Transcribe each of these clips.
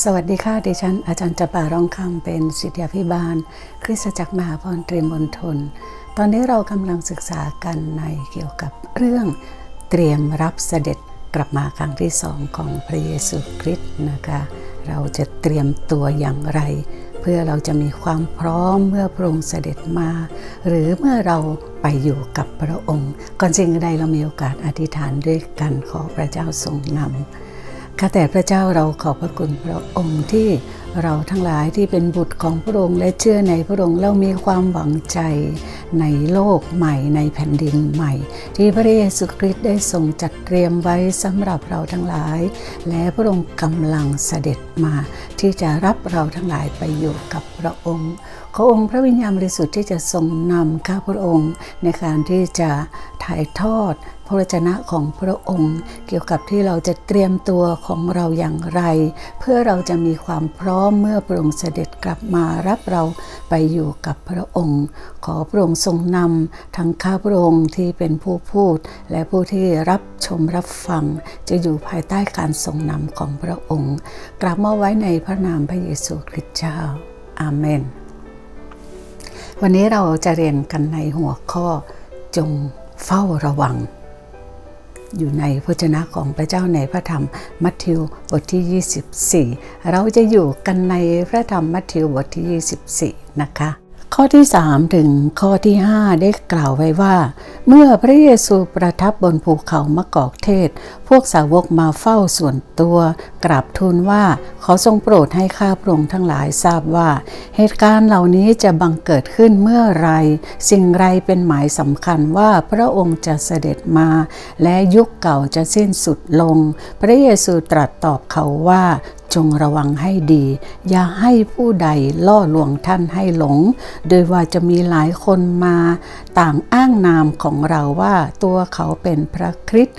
สวัสดีค่ะดิฉัน อาจารย์จปาร้องคำเป็นศิษยาพิบาล คริสตจักรมหาพรเตรีมบนทนตอนนี้เรากำลังศึกษากันในเกี่ยวกับเรื่องเตรียมรับเสด็จกลับมาครั้งที่สองของพระเยซูคริสต์นะคะ เราจะเตรียมตัวอย่างไร เพื่อเราจะมีความพร้อมเมื่อพระองค์เสด็จมา หรือเมื่อเราไปอยู่กับพระองค์ ก่อนสิ่งใดเรามีโอกาสอธิษฐานด้วยกันขอพระเจ้าทรงนำ ข้าแต่พระเจ้าเราขอบพระคุณพระองค์ที่เราทั้งหลายที่เป็นบุตรของพระองค์และเชื่อในพระองค์เรามีความหวังใจในโลกใหม่ในแผ่นดินใหม่ ที่พระเยซูคริสต์ได้ทรงจัดเตรียมไว้สำหรับเราทั้งหลาย และพระองค์กำลังเสด็จมาที่จะรับเราทั้งหลายไปอยู่กับพระองค์ขอองค์พระวิญญาณบริสุทธิ์ที่จะทรงนำข้าพระองค์ในการที่จะถ่ายทอด พระวจนะของพระองค์ เกี่ยวกับที่เราจะเตรียมตัวของเราอย่างไร เพื่อเราจะมีความพร้อมเมื่อพระองค์เสด็จกลับมารับเราไปอยู่กับพระองค์ ขอพระองค์ทรงนำทั้งข้าพระองค์ที่เป็นผู้พูด และผู้ที่รับชมรับฟัง จะอยู่ภายใต้การทรงนำของพระองค์กราบมอบไว้ในพระนามพระเยซูคริสต์เจ้าอาเมน วันนี้เราจะเรียนกันในหัวข้อจงเฝ้าระวัง อยู่ในพระชนะของพระเจ้าในพระธรรมมัทธิวบทที่ 24 เราจะอยู่กันในพระธรรมมัทธิวบทที่ 24 นะคะ ข้อที่ 3 ถึงข้อที่ 5 ได้กล่าวไว้ว่า เมื่อพระเยซูประทับบนภูเขามะกอกเทศ พวกสาวกมาเฝ้าส่วนตัว กราบทูลว่าขอทรงโปรดให้ข้าพระองค์ทั้งหลายทราบว่า เหตุการณ์เหล่านี้จะบังเกิดขึ้นเมื่อไร สิ่งไรเป็นหมายสำคัญว่าพระองค์จะเสด็จมา และยุคเก่าจะสิ้นสุดลง พระเยซูตรัสตอบเขาว่า จงระวังให้ดี อย่าให้ผู้ใดล่อลวงท่านให้หลง โดยว่าจะมีหลายคนมาต่างอ้างนามของเราว่าตัวเขาเป็นพระคริสต์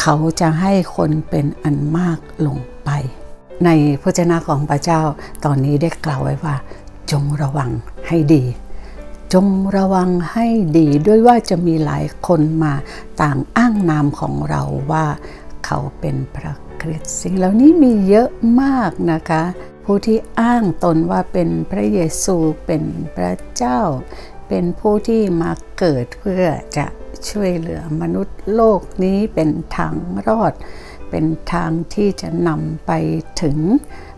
เขาจะให้คนเป็นอันมากหลงไป ในพระเจนะของพระเจ้าตอนนี้ได้กล่าวไว้ว่า จงระวังให้ดีจงระวังให้ดีด้วยว่าจะมีหลายคนมาต่างอ้างนามของเราว่าเขาเป็นพระ คริสต์สิ่งเหล่านี้มีเยอะมากนะคะ ผู้ที่อ้างตนว่าเป็นพระเยซูเป็นพระเจ้า เป็นผู้ที่มาเกิดเพื่อจะช่วยเหลือมนุษย์โลกนี้เป็นทางรอด เป็นทางที่จะนำไปถึง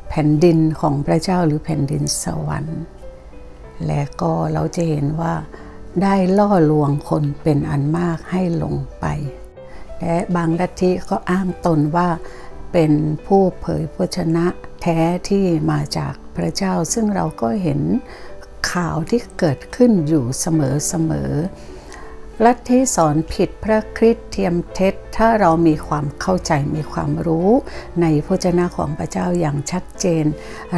แผ่นดินของพระเจ้าหรือแผ่นดินสวรรค์ และก็เราจะเห็นว่าได้ล่อลวงคนเป็นอันมากให้ลงไป และบางลัทธิก็อ้างตนว่า เป็นผู้เผยพระชนะแท้ที่มาจากพระเจ้า ซึ่งเราก็เห็นข่าวที่เกิดขึ้นอยู่เสมอๆลัทธิสอนผิดพระคริสต์เทียมเท็จ ถ้าเรามีความเข้าใจมีความรู้ในพระเจนะของพระเจ้าอย่างชัดเจน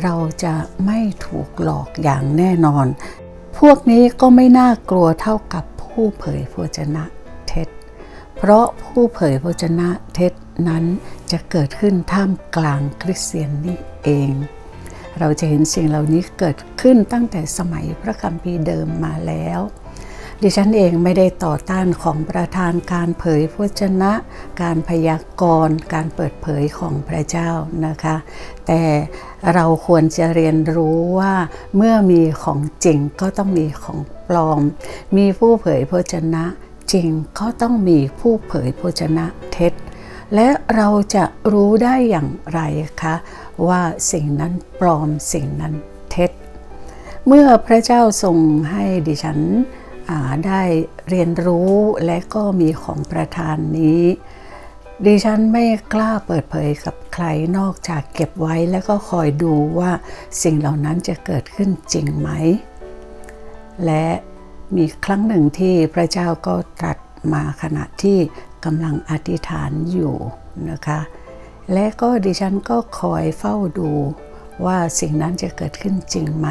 เราจะไม่ถูกหลอกอย่างแน่นอน พวกนี้ก็ไม่น่ากลัวเท่ากับผู้เผยพระวจนะเท็จ เพราะผู้เผยพระวจนะเท็จ นั้นจะเกิดขึ้นท่ามกลางคริสเตียนนี่เอง เราจะเห็นสิ่งเหล่านี้เกิดขึ้นตั้งแต่สมัยพระคัมภีร์เดิมมาแล้ว ดิฉันเองไม่ได้ต่อต้านของประธานการเผยพระวจนะ การพยากรณ์ การเปิดเผยของพระเจ้านะคะ แต่เราควรจะเรียนรู้ว่าเมื่อมีของจริงก็ต้องมีของปลอม มีผู้เผยพระวจนะจริงก็ต้องมีผู้เผยพระวจนะเท็จ และเราจะรู้ได้อย่างไรคะว่าสิ่งนั้นปลอมสิ่งนั้นเท็จ เมื่อพระเจ้าทรงให้ดิฉันได้เรียนรู้และก็มีของประทานนี้ ดิฉันไม่กล้าเปิดเผยกับใครนอกจากเก็บไว้แล้วก็คอยดูว่าสิ่งเหล่านั้นจะเกิดขึ้นจริงไหม และมีครั้งหนึ่งที่พระเจ้าก็ตรัสมาขณะที่ กำลังอธิษฐานอยู่นะคะ และก็ดิฉันก็คอยเฝ้าดูว่าสิ่งนั้นจะเกิดขึ้นจริงไหม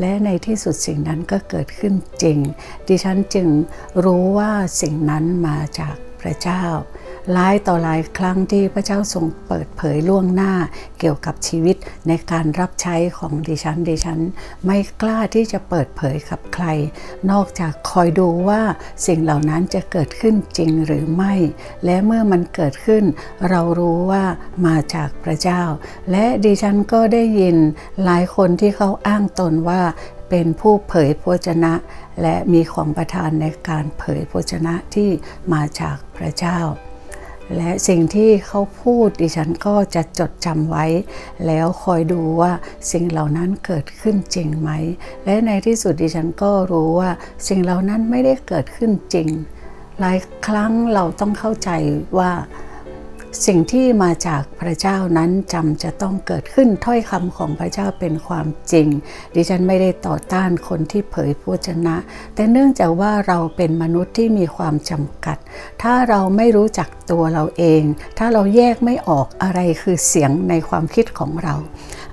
และในที่สุดสิ่งนั้นก็เกิดขึ้นจริง ดิฉันจึงรู้ว่าสิ่งนั้นมาจากพพระเจ้า หลายต่อหลายครั้งที่พระเจ้าทรงเปิดเผยล่วงหน้าเกี่ยวกับชีวิตในการรับใช้ของดิฉันดิฉัน ไม่กล้าที่จะเปิดเผยกับใคร นอกจากคอยดูว่าสิ่งเหล่านั้นจะเกิดขึ้นจริงหรือไม่ และเมื่อมันเกิดขึ้น เรารู้ว่ามาจากพระเจ้า และดิฉันก็ได้ยินหลายคนที่เขาอ้างตนว่าเป็นผู้เผยพระชนะ และมีของประทานในการเผยพระชนะที่มาจากพระเจ้า และสิ่งที่เขาพูดดิฉันก็จะจดจำไว้ แล้วคอยดูว่าสิ่งเหล่านั้นเกิดขึ้นจริงไหม และในที่สุดดิฉันก็รู้ว่าสิ่งเหล่านั้นไม่ได้เกิดขึ้นจริง หลายครั้งเราต้องเข้าใจว่า สิ่งที่มาจากพระเจ้านั้นจำจะต้องเกิดขึ้นถ้อยคำของพระเจ้าเป็นความจริง ดิฉันไม่ได้ต่อต้านคนที่เผยพระวจนะ แต่เนื่องจากว่าเราเป็นมนุษย์ที่มีความจำกัด ถ้าเราไม่รู้จักตัวเราเอง ถ้าเราแยกไม่ออกอะไรคือเสียงในความคิดของเรา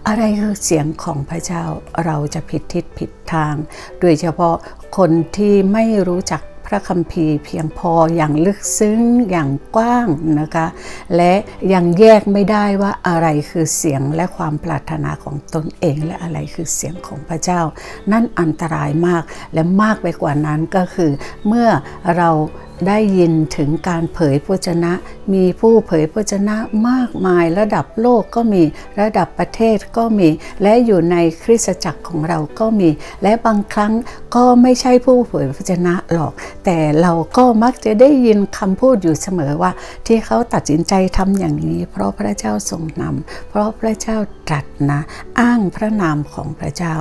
อะไรคือเสียงของพระเจ้าเราจะผิดทิศผิดทาง โดยเฉพาะคนที่ไม่รู้จัก ระคัมภีร์เพียงพออย่างลึกซึ้งอย่างกว้างนะคะ และยังแยกไม่ได้ว่าอะไรคือเสียงและความปรารถนาของตนเอง และอะไรคือเสียงของพระเจ้า นั่นอันตรายมากและมากไปกว่านั้นก็คือเมื่อเราได้ยินถึงการเผยพระชนะ มีผู้เผยพระชนะมากมายระดับโลกก็มีระดับประเทศก็มี และอยู่ในคริสตจักรของเราก็มี และบางครั้งก็ไม่ใช่ผู้เผยพระชนะหรอก แต่เราก็มักจะได้ยินคำพูดอยู่เสมอว่า ที่เขาตัดสินใจทำอย่างนี้ เพราะพระเจ้าทรงนำเพราะพระเจ้าตรัสนะ อ้างพระนามของพระเจ้า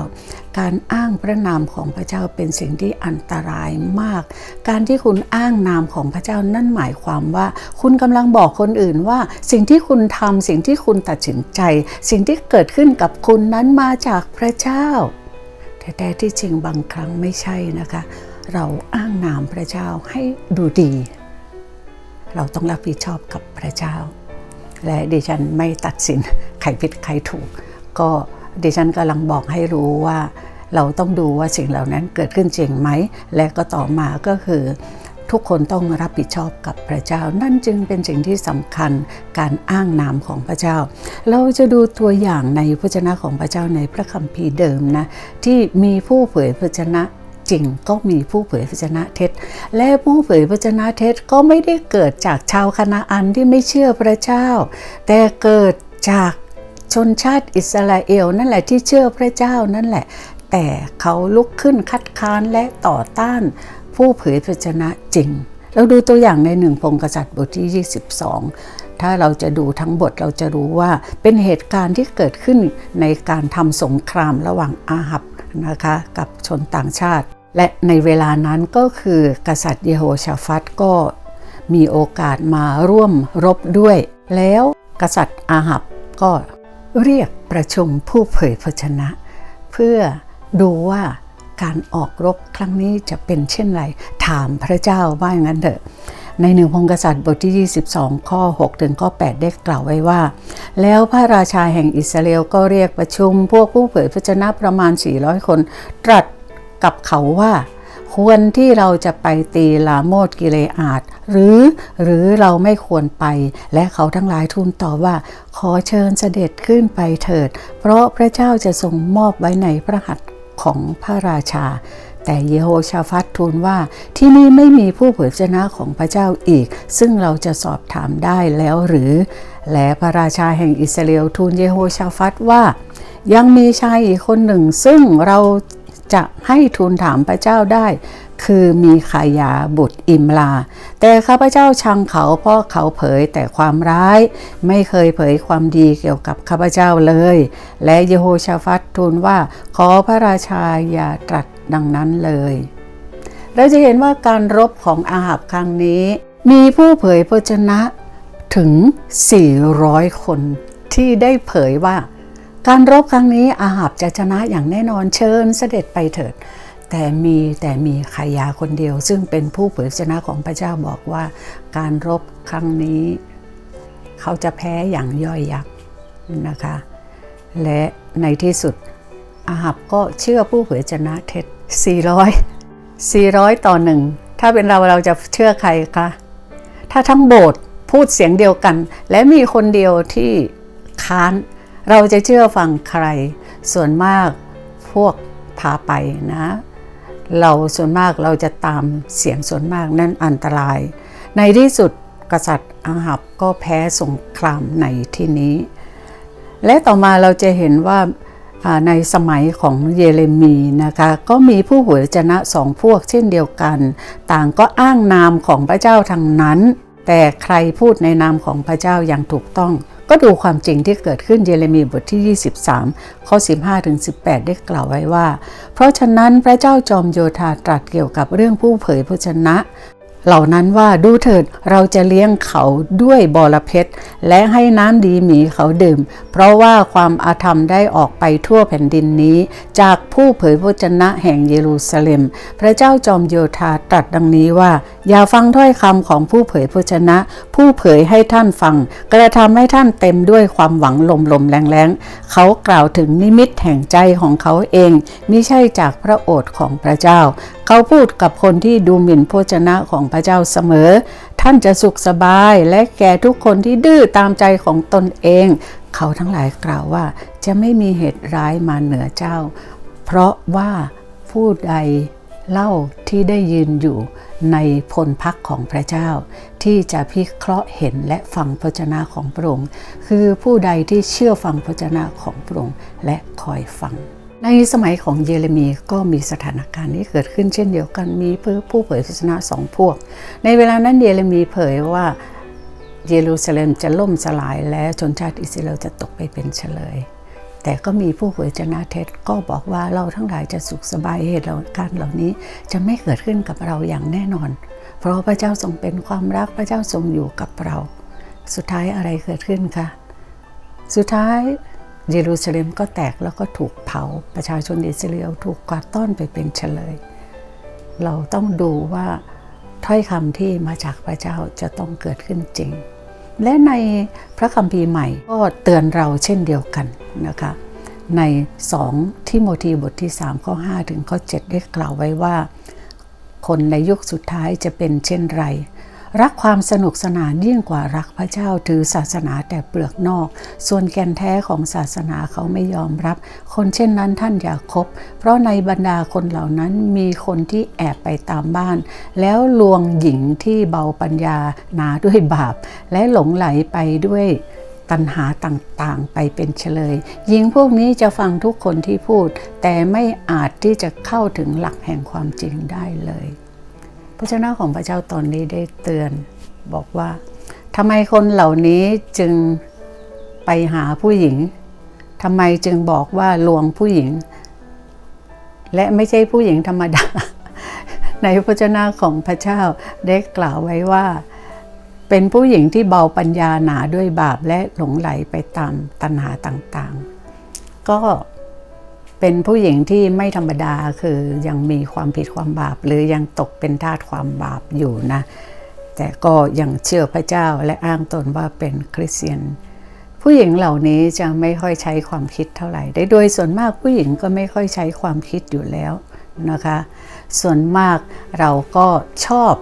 การอ้างพระนามของพระเจ้าเป็นสิ่งที่อันตรายมาก การที่คุณอ้างนามของพระเจ้านั่นหมายความว่า คุณกำลังบอกคนอื่นว่า สิ่งที่คุณทำสิ่งที่คุณตัดสินใจ สิ่งที่เกิดขึ้นกับคุณนั้นมาจากพระเจ้า แต่แต่ที่จริงบางครั้งไม่ใช่นะคะ เราอ้างนามพระเจ้าให้ดูดี เราต้องรับผิดชอบกับพระเจ้า และดิฉันไม่ตัดสินใครผิดใครถูกก็ ดิฉันกำลังบอกให้รู้ว่า เราต้องดูว่าสิ่งเหล่านั้นเกิดขึ้นจริงไหม และก็ต่อมาก็คือทุกคนต้องรับผิดชอบกับพระเจ้า นั่นจึงเป็นสิ่งที่สำคัญการอ้างนามของพระเจ้า เราจะดูตัวอย่างในพระชนะของพระเจ้าในพระคัมภีร์เดิมนะที่มีผู้เผยพระชนะจริงก็มีผู้เผยพระชนะเท็จ และผู้เผยพระชนะเท็จก็ไม่ได้เกิดจากชาวคณาอันที่ไม่เชื่อพระเจ้า แต่เกิดจาก ชนชาติอิสราเอลนั่นแหละที่เชื่อพระเจ้านั่นแหละ แต่เขาลุกขึ้นคัดค้านและต่อต้านผู้เผยพระชนะจริง เราดูตัวอย่างในหนึ่งพงกษัตริย์บทที่ 22 ถ้าเราจะดูทั้งบทเราจะรู้ว่าเป็นเหตุการณ์ที่เกิดขึ้นในการทำสงครามระหว่างอาหับนะคะกับชนต่างชาติ และในเวลานั้นก็คือกษัตริย์เยโฮชาฟัตก็มีโอกาสมาร่วมรบด้วย แล้วกษัตริย์อาหับก็ เรียกประชุมผู้เผยพระชนะ เพื่อดูว่าการออกรบครั้งนี้จะเป็นเช่นไร ถามพระเจ้าว่าอย่างนั้นเถอะ ในหนึ่งพงกษัตริย์บทที่ 22 ข้อ 6 ถึงข้อ 8 ได้กล่าวไว้ว่า แล้วพระราชาแห่งอิสราเอลก็เรียกประชุมพวกผู้เผยพระชนะประมาณ 400 คน ตรัสกับเขาว่า ควรที่เราจะไปตีลาโมดกิเลอาดหรือหรือเราไม่ควรไป และเขาทั้งหลายทูลตอบว่า ขอเชิญเสด็จขึ้นไปเถิด เพราะพระเจ้าจะทรงมอบไว้ในพระหัตถ์ของพระราชา แต่เยโฮชาฟัตทูลว่าที่นี่ไม่มีผู้เผยพระชนะของพระเจ้าอีก ซึ่งเราจะสอบถามได้แล้วหรือ และพระราชาแห่งอิสราเอลทูลเยโฮชาฟัตว่า ยังมีชายอีกคนหนึ่งซึ่งเรา จะให้ทูลถามพระเจ้าได้ คือมีขายาบุตรอิมลา แต่ข้าพเจ้าชังเขาเพราะเขาเผยแต่ความร้าย ไม่เคยเผยความดีเกี่ยวกับข้าพเจ้าเลย และเยโฮชาฟัตทูลว่าขอพระราชาอย่าตรัสดังนั้นเลยเราจะเห็นว่าการรบของอาหับครั้งนี้ มีผู้เผยพระชนะถึง 400 คนที่ได้เผยว่า การรบครั้งนี้อาหับจะชนะอย่างแน่นอนเชิญเสด็จไปเถิด แต่มีแต่มีขายาคนเดียว ซึ่งเป็นผู้เผยชนะของพระเจ้าบอกว่า การรบครั้งนี้ เขาจะแพ้อย่างย่อยยักนะคะ และในที่สุดอาหับก็เชื่อผู้เผยชนะเท็จ400 400 ต่อหนึ่งถ้าเป็นเราเราจะเชื่อใครคะถ้าทั้งโบสถ์พูดเสียงเดียวกัน และมีคนเดียวที่ค้าน เราจะเชื่อฟังใคร ส่วนมากพวกพาไปนะ เราส่วนมากเราจะตามเสียงส่วนมากนั่นอันตราย ในที่สุดกษัตริย์อาหับก็แพ้สงครามในที่นี้ และต่อมาเราจะเห็นว่าในสมัยของเยเรมีนะคะก็มีผู้หวยจนะสองพวกเช่นเดียวกัน ต่างก็อ้างนามของพระเจ้าทางนั้น แต่ใครพูดในนามของพระเจ้าอย่างถูกต้อง ก็ดูความจริงที่เกิดขึ้นเยเรมีบทที่ 23 ข้อ 15 ถึง 18 ได้กล่าวไว้ว่า เพราะฉะนั้นพระเจ้าจอมโยธาตรัสเกี่ยวกับเรื่องผู้เผยพระชนะ เหล่านั้นว่าดูเถิดเราจะเลี้ยงเขาด้วยบอระเพ็ดและให้น้ำดีหมีเขาดื่ม เพราะว่าความอาธรรมได้ออกไปทั่วแผ่นดินนี้ จากผู้เผยพระชนะแห่งเยรูซาเล็ม พระเจ้าจอมโยธาตรัสดังนี้ว่า อย่าฟังถ้อยคำของผู้เผยพระชนะ ผู้เผยให้ท่านฟัง กระทำให้ท่านเต็มด้วยความหวังลมลมแรงแรงเขากล่าวถึงนิมิตแห่งใจของเขาเอง มิใช่จากพระโอษฐ์ของพระเจ้าเขาพูดกับคนที่ดูหมิ่นพระชนะของพระเจ้าเสมอ ท่านจะสุขสบายและแก่ทุกคนที่ดื้อตามใจของตนเอง เขาทั้งหลายกล่าวว่าจะไม่มีเหตุร้ายมาเหนือเจ้า เพราะว่าผู้ใดเล่าที่ได้ยืนอยู่ในพลพักของพระเจ้า ที่จะพิเคราะห์เห็นและฟังพระชนะของพระองค์คือผู้ใดที่เชื่อฟังพระชนะของพระองค์และคอยฟัง ในสมัยของเยเรมีก็มีสถานการณ์นี้เกิดขึ้นเช่นเดียวกันมีผู้เผยพระชนะสองพวก ในเวลานั้นเยเรมีเผยว่าเยรูซาเล็มจะล่มสลายและชนชาติอิสราเอลจะตกไปเป็นเฉลย แต่ก็มีผู้เผยชนะเท็จก็บอกว่าเราทั้งหลายจะสุขสบายเหตุการณ์เหล่านี้จะไม่เกิดขึ้นกับเราอย่างแน่นอน เพราะพระเจ้าทรงเป็นความรักพระเจ้าทรงอยู่กับเรา สุดท้ายอะไรเกิดขึ้นคะ สุดท้าย เยรูซาเล็มก็แตกแล้วก็ถูกเผา ประชาชนอิสราเอลถูกกวาดต้อนไปเป็นเฉลย เราต้องดูว่าถ้อยคำที่มาจากพระเจ้าจะต้องเกิดขึ้นจริง และในพระคัมภีร์ใหม่ก็เตือนเราเช่นเดียวกันนะคะ ใน 2 ทิโมธีบทที่ 3 ข้อ 5 ถึงข้อ 7 ได้กล่าวไว้ว่า คนในยุคสุดท้ายจะเป็นเช่นไร รักความสนุกสนานยิ่งกว่ารักพระเจ้าถือศาสนาแต่เปลือกนอก ส่วนแก่นแท้ของศาสนาเขาไม่ยอมรับ คนเช่นนั้นท่านอย่าคบ เพราะในบรรดาคนเหล่านั้นมีคนที่แอบไปตามบ้าน แล้วลวงหญิงที่เบาปัญญาหนาด้วยบาป และหลงไหลไปด้วยตัณหาต่างๆ ไปเป็นเฉลยหญิงพวกนี้จะฟังทุกคนที่พูด แต่ไม่อาจที่จะเข้าถึงหลักแห่งความจริงได้เลย ระเจ้าของพระเจ้าตอนนี้ได้เตือนบอกว่าทำไมคนเหล่านี้จึงไปหาผู้หญิงทำไมจึงบอกว่าลวงผู้หญิง และไม่ใช่ผู้หญิงธรรมดา ในพระเจ้าของพระเจ้าได้กล่าวไว้ว่าเป็นผู้หญิงที่เบาปัญญาหนาด้วยบาปและหลงไหลไปตามตัณหาต่างๆ ก็ เป็นผู้หญิงที่ไม่ธรรมดาคือยังมีความผิดความบาป หรือยังตกเป็นทาสความบาปอยู่นะ แต่ก็ยังเชื่อพระเจ้าและอ้างตนว่าเป็นคริสเตียน ผู้หญิงเหล่านี้จะไม่ค่อยใช้ความคิดเท่าไหร่ ได้โดยส่วนมากผู้หญิงก็ไม่ค่อยใช้ความคิดอยู่แล้วนะคะ ส่วนมากเราก็ชอบ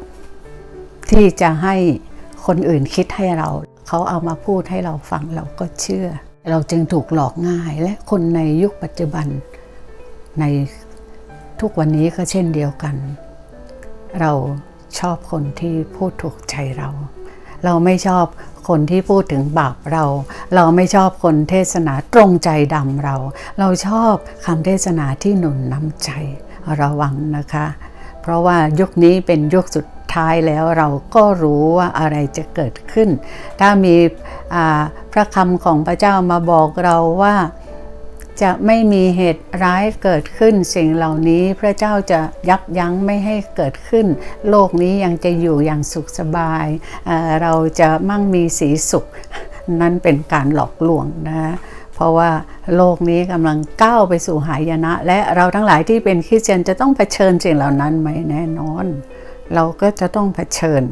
ที่จะให้คนอื่นคิดให้เรา เขาเอามาพูดให้เราฟังเราก็เชื่อ เราจึงถูกหลอกง่ายและคนในยุคปัจจุบัน ในทุกวันนี้ก็เช่นเดียวกัน เราชอบคนที่พูดถูกใจเรา เราไม่ชอบคนที่พูดถึงบาปเรา เราไม่ชอบคนเทศนาตรงใจดำเรา เราชอบคำเทศนาที่หนุนน้ำใจระวังนะคะ เพราะว่ายุคนี้เป็นยุคสุดท้ายแล้วเราก็รู้ว่าอะไรจะเกิดขึ้น ถ้ามีพระคำของพระเจ้ามาบอกเราว่า จะไม่มีเหตุร้ายเกิดขึ้นสิ่งเหล่านี้พระเจ้าจะยับยั้งไม่ให้เกิดขึ้น โลกนี้ยังจะอยู่อย่างสุขสบายเเราจะมั่งมีสีสุข นั่นเป็นการหลอกลวงนะเพราะว่าโลกนี้กำลังก้าวไปสู่หายนะ และเราทั้งหลายที่เป็นคริสเตียนจะต้องเผชิญสิ่งเหล่านั้นไหมแน่นอน เราก็จะต้องเผชิญ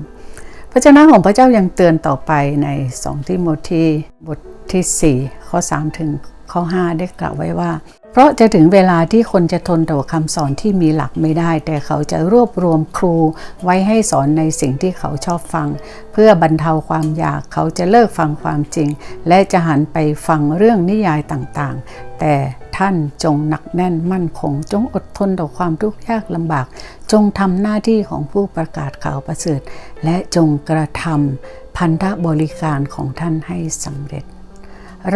พระเจ้าของพระเจ้ายังเตือนต่อไปใน 2 ทิโมธีบทที่ 4 ข้อ3ถึง ข้อ 5 ได้กล่าวไว้ว่า เพราะจะถึงเวลาที่คนจะทนต่อคำสอนที่มีหลักไม่ได้ แต่เขาจะรวบรวมครูไว้ให้สอนในสิ่งที่เขาชอบฟัง เพื่อบรรเทาความอยากเขาจะเลิกฟังความจริง และจะหันไปฟังเรื่องนิยายต่างๆ แต่ท่านจงหนักแน่นมั่นคง จงอดทนต่อความทุกข์ยากลำบาก จงทำหน้าที่ของผู้ประกาศข่าวประเสริฐ และจงกระทำพันธบริการของท่านให้สำเร็จ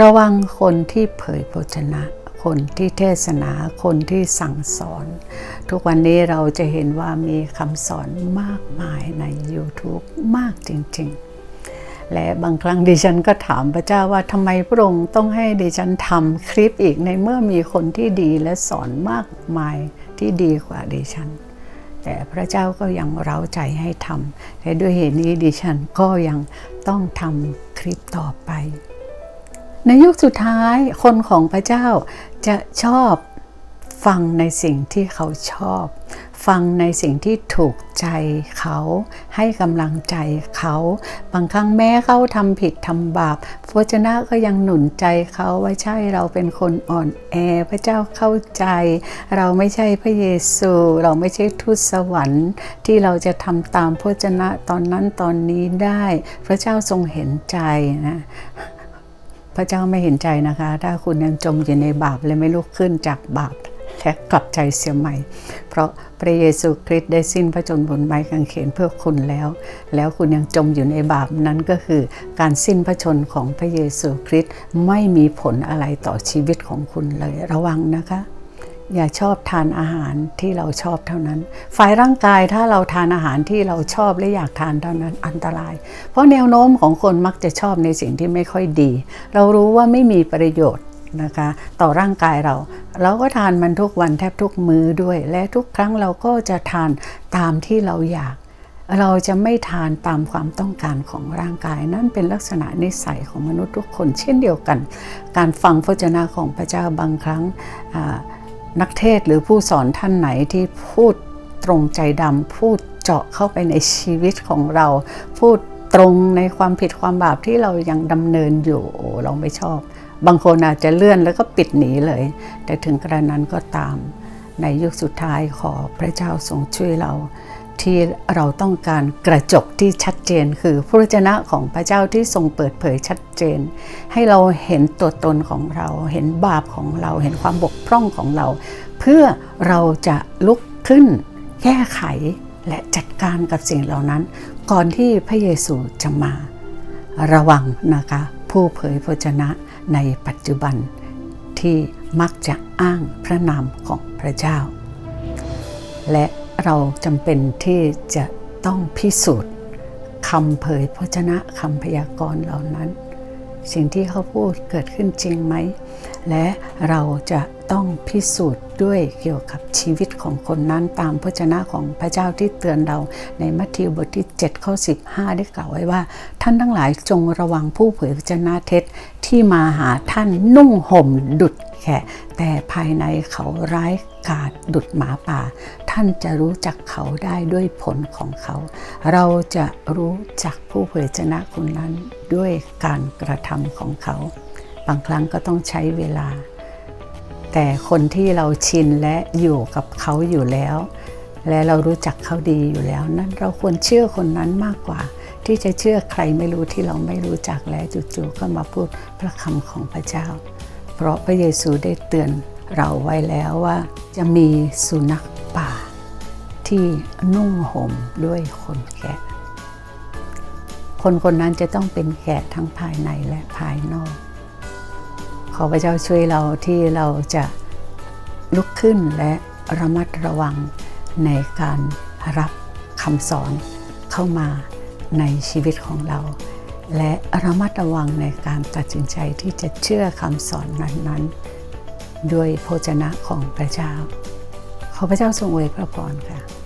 ระวังคนที่เผยพระชนะ คนที่เทศนา คนที่สั่งสอน ทุกวันนี้เราจะเห็นว่ามีคำสอนมากมายใน YouTube มากจริง ๆ และบางครั้งดิฉันก็ถามพระเจ้าว่าทำไมพระองค์ต้องให้ดิฉันทำคลิปอีกในเมื่อมีคนที่ดีและสอนมากมายที่ดีกว่าดิฉันแต่พระเจ้าก็ยังเร้าใจให้ทำ และด้วยเหตุนี้ดิฉันก็ยังต้องทำคลิปต่อไป ในยุคสุดท้ายคนของพระเจ้าจะชอบฟังในสิ่งที่เขาชอบ ฟังในสิ่งที่ถูกใจเขาให้กำลังใจเขา บางครั้งแม้เขาทำผิดทำบาปพระเจ้าก็ยังหนุนใจเขาว่าใช่เราเป็นคนอ่อนแอพระเจ้าเข้าใจ เราไม่ใช่พระเยซู เราไม่ใช่ทูตสวรรค์ที่เราจะทำตามพระเจ้าตอนนั้นตอนนี้ได้ พระเจ้าทรงเห็นใจนะ พระเจ้าไม่เห็นใจนะคะ ถ้าคุณยังจมอยู่ในบาปและไม่ลุกขึ้นจากบาปและกลับใจเสียใหม่ เพราะพระเยซูคริสต์ได้สิ้นพระชนม์บนไม้กางเขนเพื่อคุณแล้ว แล้วคุณยังจมอยู่ในบาปนั้นก็คือการสิ้นพระชนม์ของพระเยซูคริสต์ไม่มีผลอะไรต่อชีวิตของคุณเลยระวังนะคะ อย่าชอบทานอาหารที่เราชอบเท่านั้น ฝ่ายร่างกายถ้าเราทานอาหารที่เราชอบและอยากทานเท่านั้นอันตราย เพราะแนวโน้มของคนมักจะชอบในสิ่งที่ไม่ค่อยดี เรารู้ว่าไม่มีประโยชน์นะคะต่อร่างกายเรา เราก็ทานมันทุกวันแทบทุกมื้อด้วย และทุกครั้งเราก็จะทานตามที่เราอยาก เราจะไม่ทานตามความต้องการของร่างกาย นั่นเป็นลักษณะนิสัยของมนุษย์ทุกคนเช่นเดียวกัน การฟังพระเจ้าของพระเจ้าบางครั้งอ่า นักเทศหรือผู้สอนท่านไหนที่พูดตรงใจดำพูดเจาะเข้าไปในชีวิตของเรา พูดตรงในความผิดความบาปที่เรายังดำเนินอยู่เราไม่ชอบ บางคนอาจจะเลื่อนแล้วก็ปิดหนีเลย แต่ถึงกระนั้นก็ตาม ในยุคสุดท้ายขอพระเจ้าทรงช่วยเรา ที่เราต้องการกระจกที่ชัดเจน คือพระวจนะของพระเจ้าที่ทรงเปิดเผยชัดเจน ให้เราเห็นตัวตนของเรา เห็นบาปของเรา เห็นความบกพร่องของเรา เพื่อเราจะลุกขึ้น แก้ไขและจัดการกับสิ่งเหล่านั้น ก่อนที่พระเยซูจะมา ระวังนะคะ ผู้เผยพระวจนะในปัจจุบันที่มักจะอ้างพระนามของพระเจ้า และ เราจำเป็นที่จะต้องพิสูจน์คำเผยพระชนะคำพยากรณ์เหล่านั้น สิ่งที่เขาพูดเกิดขึ้นจริงไหม และเราจะต้องพิสูจน์ด้วยเกี่ยวกับชีวิตของคนนั้นตามพระชนะของพระเจ้าที่เตือนเราในมัทธิวบทที่7ข้อ15 ได้กล่าวไว้ว่า ท่านทั้งหลายจงระวังผู้เผยพระชนะเท็จที่มาหาท่านนุ่งห่มดุดแขะแต่ภายในเขาร้ายกาจดุดหมาป่า ท่านจะรู้จักเขาได้ด้วยผลของเขา เราจะรู้จักผู้เผยชนะคนนั้นด้วยการกระทำของเขา บางครั้งก็ต้องใช้เวลา แต่คนที่เราชินและอยู่กับเขาอยู่แล้ว และเรารู้จักเขาดีอยู่แล้ว นั่นเราควรเชื่อคนนั้นมากกว่า ที่จะเชื่อใครไม่รู้ที่เราไม่รู้จักและจู่ๆก็มาพูดพระคำของพระเจ้า เพราะพระเยซูได้เตือนเราไว้แล้วว่าจะมีสุนัข ป่า ที่นุ่งห่มด้วยคนแกะ คนคนนั้นจะต้องเป็นแกะทั้งภายในและภายนอก ขอพระเจ้าช่วยเราที่เราจะลุกขึ้นและระมัดระวังในการรับคำสอนเข้ามาในชีวิตของเรา และระมัดระวังในการตัดสินใจที่จะเชื่อคำสอนนั้นๆ ด้วยโภชนะของพระเจ้า ขอพระเจ้าทรงอวยพระพรค่ะ